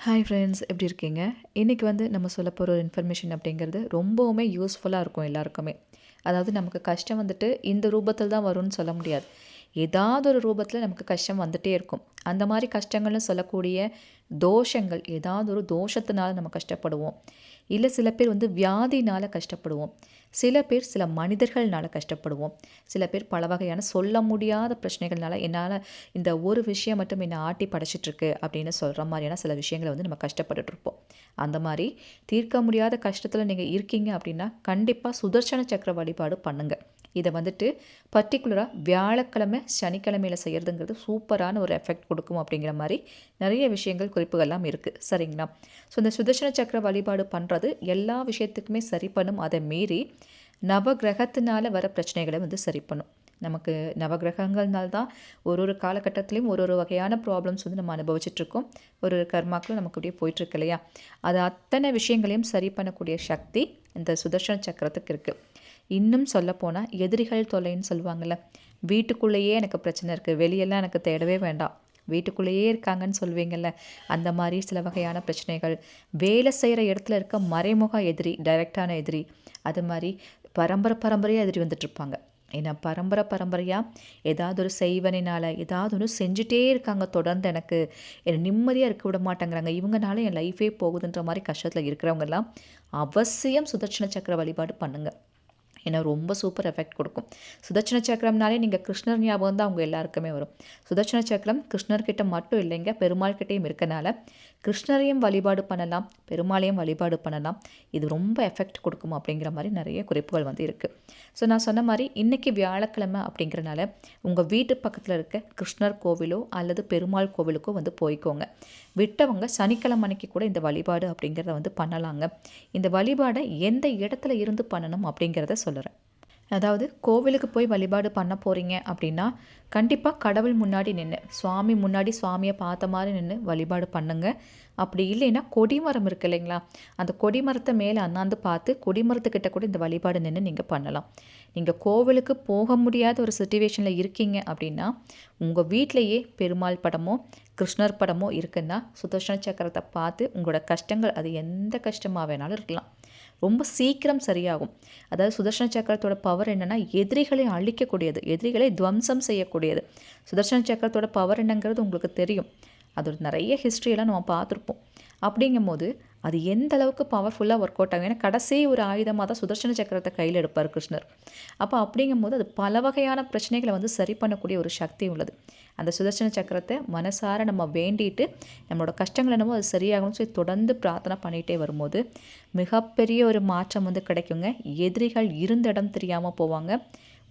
Hi friends எப்படி இருக்கீங்க? இன்றைக்கி வந்து நம்ம சொல்ல போகிற ஒரு இன்ஃபர்மேஷன் அப்படிங்கிறது ரொம்பவுமே யூஸ்ஃபுல்லாக இருக்கும் எல்லாருக்குமே. அதாவது நமக்கு கஷ்டம் வந்துட்டு இந்த ரூபத்தில் தான் வரும்னு சொல்ல முடியாது. ஏதாவது ஒரு ரூபத்தில் நமக்கு கஷ்டம் வந்துட்டே இருக்கும். அந்த மாதிரி கஷ்டங்கள்னு சொல்லக்கூடிய தோஷங்கள் ஏதாவது ஒரு தோஷத்தினால நம்ம கஷ்டப்படுவோம். இல்லை சில பேர் வந்து வியாதினால் கஷ்டப்படுவோம். சில பேர் சில மனிதர்கள்னால் கஷ்டப்படுவோம். சில பேர் பல வகையான சொல்ல முடியாத பிரச்சனைகள்னால என்னால் இந்த ஒரு விஷயம் மட்டும் என்னை ஆட்டி படைச்சிட்ருக்கு அப்படின்னு சொல்கிற மாதிரியான சில விஷயங்களை வந்து நம்ம கஷ்டப்பட்டுட்ருப்போம் அந்த மாதிரி தீர்க்க முடியாத கஷ்டத்தில் நீங்கள் இருக்கீங்க அப்படின்னா கண்டிப்பாக சுதர்சன சக்கர வழிபாடு பண்ணுங்கள் இதை வந்துட்டு பர்டிகுலராக வியாழக்கிழமை சனிக்கிழமையில் செய்கிறதுங்கிறது சூப்பரான ஒரு எஃபெக்ட் கொடுக்கும் அப்படிங்கிற மாதிரி நிறைய விஷயங்கள் குறிப்புகள்லாம் இருக்குது சரிங்களா? ஸோ இந்த சுதர்ஷன சக்கர வழிபாடு பண்ணுறது எல்லா விஷயத்துக்குமே சரி பண்ணும். அதை மீறி நவகிரகத்தினால வர பிரச்சனைகளை வந்து சரி பண்ணும். நமக்கு நவகிரகங்கள்னால தான் ஒரு ஒரு காலகட்டத்திலையும் ஒரு ஒரு வகையான ப்ராப்ளம்ஸ் வந்து நம்ம அனுபவிச்சிட்ருக்கோம் ஒரு ஒரு கர்மாக்களும் நமக்கு அப்படியே போயிட்டுருக்கு இல்லையா? அது அத்தனை விஷயங்களையும் சரி பண்ணக்கூடிய சக்தி இந்த சுதர்ஷன சக்கரத்துக்கு இருக்குது இன்னும் சொல்லப்போனால் எதிரிகள் தொல்லைன்னு சொல்லுவாங்கள்ல வீட்டுக்குள்ளேயே எனக்கு பிரச்சனை இருக்குது வெளியெல்லாம் எனக்கு தேடவே வேண்டாம். வீட்டுக்குள்ளேயே இருக்காங்கன்னு சொல்லுவீங்கள்ல அந்த மாதிரி சில வகையான பிரச்சனைகள். வேலை செய்கிற இடத்துல இருக்க மறைமுக எதிரி டைரக்டான எதிரி அது மாதிரி பரம்பரை பரம்பரையாக எதிரி வந்துட்டுருப்பாங்க ஏன்னா பரம்பரை பரம்பரையாக ஏதாவது ஒரு செய்வனினால் ஏதாவது ஒன்று செஞ்சுட்டே இருக்காங்க. தொடர்ந்து எனக்கு என்னை நிம்மதியாக இருக்க விட மாட்டேங்கிறாங்க. இவங்கனால என் லைஃபே போகுதுன்ற மாதிரி கஷ்டத்தில் இருக்கிறவங்கெல்லாம் அவசியம் சுதர்ஷன சக்கர வழிபாடு பண்ணுங்கள் ஏன்னா ரொம்ப சூப்பர் எஃபெக்ட் கொடுக்கும். சுதர்ஷன சக்கரம்னாலே நீங்கள் கிருஷ்ணர் ஞாபகம் தான் அவங்க எல்லாருக்குமே வரும். சுதர்ஷன சக்கரம் கிருஷ்ணர்கிட்ட மட்டும் இல்லைங்க பெருமாள் கிட்டேயும் இருக்கனால கிருஷ்ணரையும் வழிபாடு பண்ணலாம் பெருமாளையும் வழிபாடு பண்ணலாம். இது ரொம்ப எஃபெக்ட் கொடுக்கும் அப்படிங்கிற மாதிரி நிறைய குறிப்புகள் வந்து இருக்குது ஸோ நான் சொன்ன மாதிரி இன்றைக்கி வியாழக்கிழமை அப்படிங்கிறனால உங்கள் வீட்டு பக்கத்தில் இருக்க கிருஷ்ணர் கோவிலோ அல்லது பெருமாள் கோவிலுக்கோ வந்து போய்க்கோங்க. விட்டவங்க சனிக்கிழமை அன்னைக்கு கூட இந்த வழிபாடு அப்படிங்கிறத வந்து பண்ணலாங்க. இந்த வழிபாடை எந்த இடத்துல இருந்து பண்ணணும் அப்படிங்கிறத சொல்லுறேன். அதாவது கோவிலுக்கு போய் வழிபாடு பண்ண போகிறீங்க அப்படின்னா கண்டிப்பாக கடவுள் முன்னாடி நின்று சுவாமி முன்னாடி சுவாமியை பார்த்த மாதிரி நின்று வழிபாடு பண்ணுங்க. அப்படி இல்லைன்னா கொடிமரம் இருக்கு இல்லைங்களா? அந்த கொடிமரத்தை மேலே அண்ணாந்து பார்த்து கொடிமரத்துக்கிட்ட கூட இந்த வழிபாடு நின்று நீங்கள் பண்ணலாம். நீங்கள் கோவிலுக்கு போக முடியாத ஒரு சுச்சுவேஷனில் இருக்கீங்க அப்படின்னா உங்கள் வீட்டிலையே பெருமாள் படமோ கிருஷ்ணர் படமோ இருக்குன்னா சுதர்ஷன சக்கரத்தை பார்த்து உங்களோட கஷ்டங்கள் அது எந்த கஷ்டமாக வேணாலும் இருக்கலாம். ரொம்ப சீக்கிரம் சரியாகும். அதாவது சுதர்ஷன சக்கரத்தோட பவர் என்னென்னா எதிரிகளை அழிக்கக்கூடியது. எதிரிகளை துவம்சம் செய்யக்கூடியது. சுதர்ஷன சக்கரத்தோட பவர் என்னங்கிறது உங்களுக்கு தெரியும். அதோட நிறைய ஹிஸ்ட்ரியெல்லாம் நம்ம பார்த்துருப்போம். அப்படிங்கும்போது அது எந்த அளவுக்கு பவர்ஃபுல்லாக ஒர்க் அவுட் ஆகும்? ஏன்னா கடைசி ஒரு ஆயுதமாக தான் சுதர்ஷன சக்கரத்தை கையில் எடுப்பார் கிருஷ்ணர். அப்போ அப்படிங்கும்போது அது பல வகையான பிரச்சனைகளை வந்து சரி பண்ணக்கூடிய ஒரு சக்தி உள்ளது. அந்த சுதர்ஷன சக்கரத்தை மனசார நம்ம வேண்டிட்டு நம்மளோட கஷ்டங்கள் என்னமோ அது சரியாகணும்னு சொல்லி தொடர்ந்து பிரார்த்தனை பண்ணிகிட்டே வரும்போது மிகப்பெரிய ஒரு மாற்றம் வந்து கிடைக்குங்க. எதிரிகள் இருந்த இடம் தெரியாமல் போவாங்க.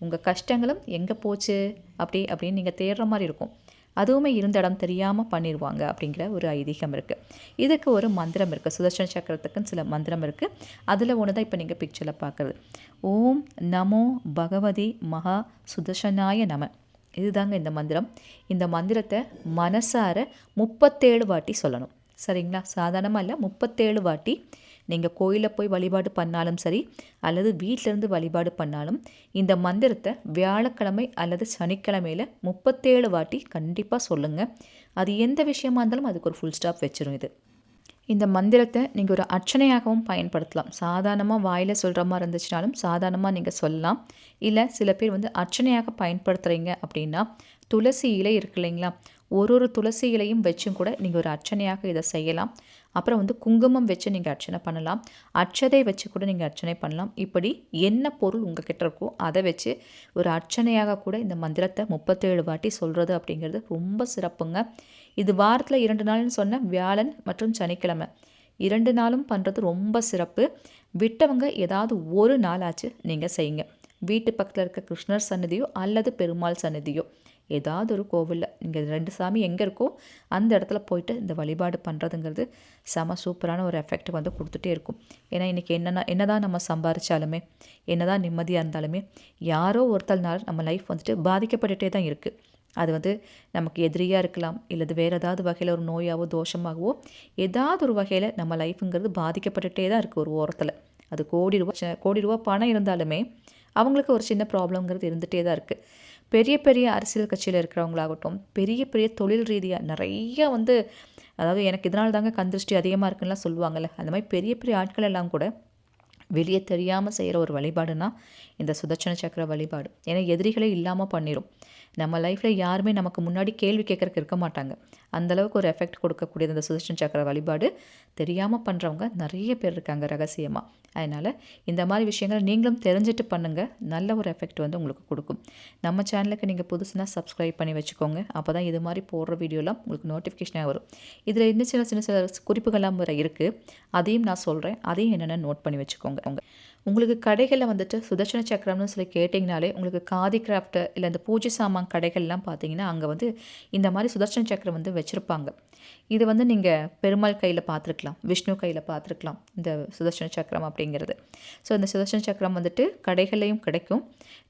உங்கள் கஷ்டங்களும் எங்கே போச்சு? அப்படி அப்படின்னு நீங்கள் தேடுற மாதிரி இருக்கும். அதுவுமே இருந்த இடம் தெரியாமல் பண்ணிடுவாங்க அப்படிங்கிற ஒரு ஐதீகம் இருக்குது இதுக்கு ஒரு மந்திரம் இருக்குது சுதர்ஷன் சக்கரத்துக்குன்னு சில மந்திரம் இருக்குது அதில் ஒன்று தான் இப்போ நீங்கள் பிக்சரில் பார்க்குறது ஓம் நமோ பகவதி மகா சுதர்ஷனாய நம. இதுதாங்க இந்த மந்திரம். இந்த மந்திரத்தை மனசார முப்பத்தேழு வாட்டி சொல்லணும். சரிங்களா? சாதாரணமாக இல்லை முப்பத்தேழு வாட்டி நீங்கள் கோயிலில் போய் வழிபாடு பண்ணாலும் சரி அல்லது வீட்டிலேருந்து வழிபாடு பண்ணாலும் இந்த மந்திரத்தை வியாழக்கிழமை அல்லது சனிக்கிழமையில் முப்பத்தேழு வாட்டி கண்டிப்பாக சொல்லுங்கள் அது எந்த விஷயமா இருந்தாலும் அதுக்கு ஒரு ஃபுல் ஸ்டாப் வச்சிடும் இது. இந்த மந்திரத்தை நீங்கள் ஒரு அர்ச்சனையாகவும் பயன்படுத்தலாம். சாதாரணமாக வாயில் சொல்கிற மாதிரி இருந்துச்சுனாலும் சாதாரணமாக நீங்கள் சொல்லலாம். இல்லை சில பேர் வந்து அர்ச்சனையாக பயன்படுத்துகிறீங்க அப்படின்னா துளசி இலை இருக்கு இல்லைங்களா? ஒரு ஒரு துளசி இலையும் வச்சும் கூட நீங்கள் ஒரு அர்ச்சனையாக இதை செய்யலாம். அப்புறம் வந்து குங்குமம் வச்சு நீங்கள் அர்ச்சனை பண்ணலாம். அர்ச்சதை வச்சு கூட நீங்கள் அர்ச்சனை பண்ணலாம். இப்படி என்ன பொருள் உங்கள் கிட்ட இருக்கோ அதை வச்சு ஒரு அர்ச்சனையாக கூட இந்த மந்திரத்தை முப்பத்தேழு வாட்டி சொல்கிறது அப்படிங்கிறது ரொம்ப சிறப்புங்க. இது வாரத்தில் இரண்டு நாள்னு சொன்ன வியாழன் மற்றும் சனிக்கிழமை. இரண்டு நாளும் பண்ணுறது ரொம்ப சிறப்பு. விட்டவங்க ஏதாவது ஒரு நாளாச்சு நீங்கள் செய்யுங்க. வீட்டு பக்கத்தில் இருக்க கிருஷ்ணர் சன்னதியோ அல்லது பெருமாள் சன்னதியோ. ஏதாவது ஒரு கோவிலில் இங்கே ரெண்டு சாமி எங்கே இருக்கோ அந்த இடத்துல போயிட்டு இந்த வழிபாடு பண்ணுறதுங்கிறது செம சூப்பரான ஒரு எஃபெக்ட் வந்து கொடுத்துட்டே இருக்கும். ஏன்னா இன்றைக்கி என்னென்ன என்ன தான் நம்ம சம்பாரித்தாலுமே என்ன தான் நிம்மதியாக இருந்தாலுமே யாரோ ஒருத்தர்னால நம்ம லைஃப் வந்துட்டு பாதிக்கப்பட்டுகிட்டே தான் இருக்குது அது வந்து நமக்கு எதிரியாக இருக்கலாம் இல்லது வேறு ஏதாவது வகையில் ஒரு நோயாவோ தோஷமாகவோ ஏதாவது ஒரு வகையில் நம்ம லைஃப்புங்கிறது பாதிக்கப்பட்டுகிட்டே தான் இருக்குது ஒரு ஓரத்தில். அது கோடி ரூபா கோடி ரூபா பணம் இருந்தாலுமே அவங்களுக்கு ஒரு சின்ன ப்ராப்ளம்ங்கிறது இருந்துகிட்டே தான் இருக்குது பெரிய பெரிய அரசியல் கட்சியில் இருக்கிறவங்களாகட்டும் பெரிய பெரிய தொழில் ரீதியாக நிறைய வந்து அதாவது எனக்கு இதனால தாங்க கந்திருஷ்டி அதிகமாக இருக்குன்னுலாம் சொல்லுவாங்கல்ல அந்த மாதிரி பெரிய பெரிய ஆட்கள் எல்லாம் கூட வெளியே தெரியாமல் செய்கிற ஒரு வழிபாடுனா இந்த சுதர்சன சக்கர வழிபாடு. ஏன்னா எதிரிகளே இல்லாமல் பண்ணிடும் நம்ம லைஃப்பில் யாருமே நமக்கு முன்னாடி கேள்வி கேட்குறக்கு இருக்க மாட்டாங்க. அந்தளவுக்கு ஒரு எஃபெக்ட் கொடுக்கக்கூடியது இந்த சுதர்ஷன சக்கர வழிபாடு. தெரியாமல் பண்ணுறவங்க நிறைய பேர் இருக்காங்க ரகசியமாக அதனால் இந்த மாதிரி விஷயங்களை நீங்களும் தெரிஞ்சுட்டு பண்ணுங்கள் நல்ல ஒரு எஃபெக்ட் வந்து உங்களுக்கு கொடுக்கும். நம்ம சேனலுக்கு நீங்கள் புதுசுனா சப்ஸ்கிரைப் பண்ணி வச்சுக்கோங்க. அப்போ தான் இது மாதிரி போடுற வீடியோலாம் உங்களுக்கு நோட்டிஃபிகேஷனாக வரும். இதில் இன்னும் சின்ன சின்ன சில குறிப்புகள்லாம் வர இருக்குது அதையும் நான் சொல்கிறேன் அதையும் என்னென்ன நோட் பண்ணி வச்சுக்கோங்க. அவங்க உங்களுக்கு கடைகளில் வந்துட்டு சுதர்ஷன சக்கரம்னு சொல்லி கேட்டிங்கனாலே உங்களுக்கு காதி கிராஃப்ட்டு இல்லை இந்த பூஜை சாமான் கடைகள்லாம் பார்த்தீங்கன்னா அங்கே வந்து இந்த மாதிரி சுதர்ஷன சக்கரம் வந்து வச்சுருப்பாங்க. இது வந்து நீங்கள் பெருமாள் கையில் பார்த்துருக்கலாம் விஷ்ணு கையில் பார்த்துருக்கலாம் இந்த சுதர்ஷன சக்கரம் அப்படிங்கிறது. ஸோ இந்த சுதர்ஷன சக்கரம் வந்துட்டு கடைகள்லையும் கிடைக்கும்.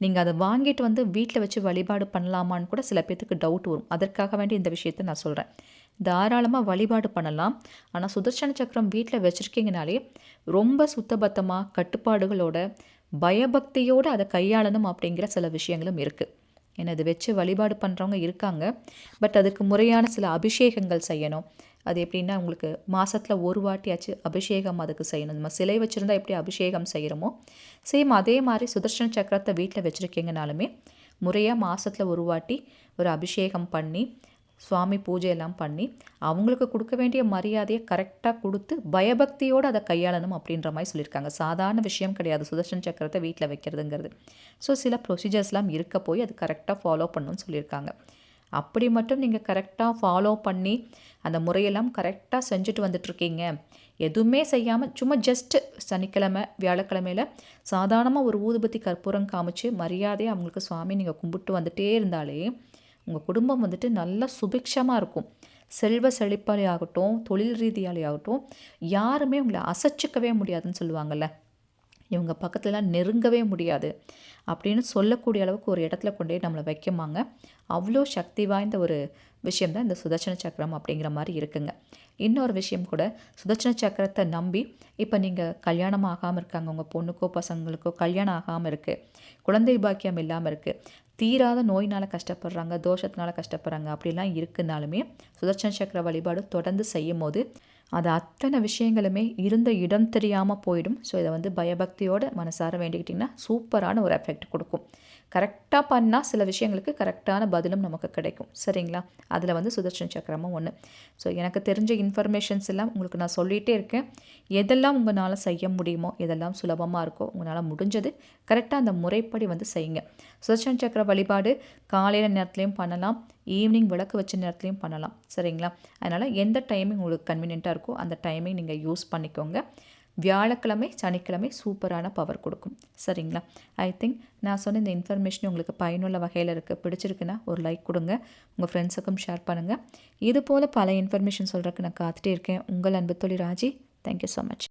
நீங்கள் அதை வாங்கிட்டு வந்து வீட்டில் வச்சு வழிபாடு பண்ணலாமான்னு கூட சில பேர்த்துக்கு டவுட் வரும். அதற்காக வேண்டி இந்த விஷயத்தை நான் சொல்கிறேன் தாராளமாக வழிபாடு பண்ணலாம். ஆனால் சுதர்சன சக்கரம் வீட்டில் வச்சுருக்கீங்கனாலே ரொம்ப சுத்தபத்தமாக கட்டுப்பாடுகளோட பயபக்தியோடு அதை கையாளணும் அப்படிங்கிற சில விஷயங்களும் இருக்குது ஏன்னா இதை வச்சு வழிபாடு பண்ணுறவங்க இருக்காங்க. பட் அதுக்கு முறையான சில அபிஷேகங்கள் செய்யணும். அது எப்படின்னா உங்களுக்கு மாதத்தில் ஒரு வாட்டியாச்சு அபிஷேகம் அதுக்கு செய்யணும். நம்ம சிலை வச்சுருந்தா எப்படி அபிஷேகம் செய்கிறோமோ சேம் அதே மாதிரி சுதர்ஷன சக்கரத்தை வீட்டில் வச்சுருக்கீங்கனாலுமே முறையாக மாதத்தில் ஒரு வாட்டி ஒரு அபிஷேகம் பண்ணி சுவாமி பூஜையெல்லாம் பண்ணி அவங்களுக்கு கொடுக்க வேண்டிய மரியாதையை கரெக்டாக கொடுத்து பயபக்தியோடு அதை கையாளணும் அப்படின்ற மாதிரி சொல்லியிருக்காங்க. சாதாரண விஷயம் கிடையாது. சுதர்ஷன் சக்கரத்தை வீட்டில் வைக்கிறதுங்கிறது. ஸோ சில ப்ரொசீஜர்ஸ்லாம் இருக்க போய் அது கரெக்டாக ஃபாலோ பண்ணணும்னு சொல்லியிருக்காங்க. அப்படி மட்டும் நீங்கள் கரெக்டாக ஃபாலோ பண்ணி அந்த முறையெல்லாம் கரெக்டாக செஞ்சுட்டு வந்துட்ருக்கீங்க எதுவுமே செய்யாமல் சும்மா ஜஸ்ட்டு சனிக்கிழமை வியாழக்கிழமையில் சாதாரணமாக ஒரு ஊதுபத்தி கற்பூரம் காமிச்சு மரியாதையை அவங்களுக்கு சுவாமி நீங்கள் கும்பிட்டு வந்துட்டே இருந்தாலே உங்கள் குடும்பம் வந்துட்டு நல்லா சுபிக்ஷமாக இருக்கும். செல்வ செழிப்பாலே ஆகட்டும் தொழில் ரீதியாலே ஆகட்டும் யாருமே உங்களை அசைச்சிக்கவே முடியாதுன்னு சொல்லுவாங்கள்ல இவங்க பக்கத்துலலாம் நெருங்கவே முடியாது. அப்படின்னு சொல்லக்கூடிய அளவுக்கு ஒரு இடத்துல கொண்டு போய் நம்மளை வைக்குமாங்க. அவ்வளோ சக்தி வாய்ந்த ஒரு விஷயம் தான் இந்த சுதர்சன சக்கரம் அப்படிங்கிற மாதிரி இருக்குங்க. இன்னொரு விஷயம் கூட சுதர்சன சக்கரத்தை நம்பி இப்போ நீங்கள் கல்யாணம் ஆகாமல் இருக்காங்க. உங்கள் பொண்ணுக்கோ பசங்களுக்கோ கல்யாணம் ஆகாமல் இருக்குது குழந்தை பாக்கியம் இல்லாமல் இருக்குது தீராத நோயினால் கஷ்டப்படுறாங்க தோஷத்தினால கஷ்டப்படுறாங்க அப்படிலாம் இருக்குனாலுமே சுதர்சன சக்கர வழிபாடு தொடர்ந்து செய்யும் போது அது அத்தனை விஷயங்களுமே இருந்த இடம் தெரியாமல் போயிடும். ஸோ இதை வந்து பயபக்தியோட மனசார வேண்டிக்கிட்டிங்கன்னா சூப்பரான ஒரு எஃபெக்ட் கொடுக்கும். கரெக்டாக பண்ணால் சில விஷயங்களுக்கு கரெக்டான பதிலும் நமக்கு கிடைக்கும். சரிங்களா? அதில் வந்து சுதர்ஷன் சக்கரமும் ஒன்று ஸோ எனக்கு தெரிஞ்ச இன்ஃபர்மேஷன்ஸ் எல்லாம் உங்களுக்கு நான் சொல்லிகிட்டே இருக்கேன். எதெல்லாம் உங்களால் செய்ய முடியுமோ எதெல்லாம் சுலபமாக இருக்கோ உங்களால் முடிஞ்சது கரெக்டாக அந்த முறைப்படி வந்து செய்யுங்க. சுதர்ஷன் சக்கர வழிபாடு காலையில் நேரத்துலையும் பண்ணலாம் ஈவினிங் விளக்கு வச்ச நேரத்துலையும் பண்ணலாம். சரிங்களா? அதனால் எந்த டைமிங் உங்களுக்கு கன்வீனியண்ட்டாக இருக்கோ அந்த டைமிங் நீங்கள் யூஸ் பண்ணிக்கோங்க. வியாழக்கிழமை சனிக்கிழமை சூப்பரான பவர் கொடுக்கும். சரிங்களா? ஐ திங்க் நான் சொன்ன இந்த இன்ஃபர்மேஷன் உங்களுக்கு பயனுள்ள வகையில் இருக்குது பிடிச்சிருக்குன்னா ஒரு லைக் கொடுங்க. உங்கள் ஃப்ரெண்ட்ஸுக்கும் ஷேர் பண்ணுங்கள் இது போல் பல இன்ஃபர்மேஷன் சொல்கிறதுக்கு நான் காத்துட்டே இருக்கேன். உங்கள் அன்பு தொழில் ராஜி. Thank you so much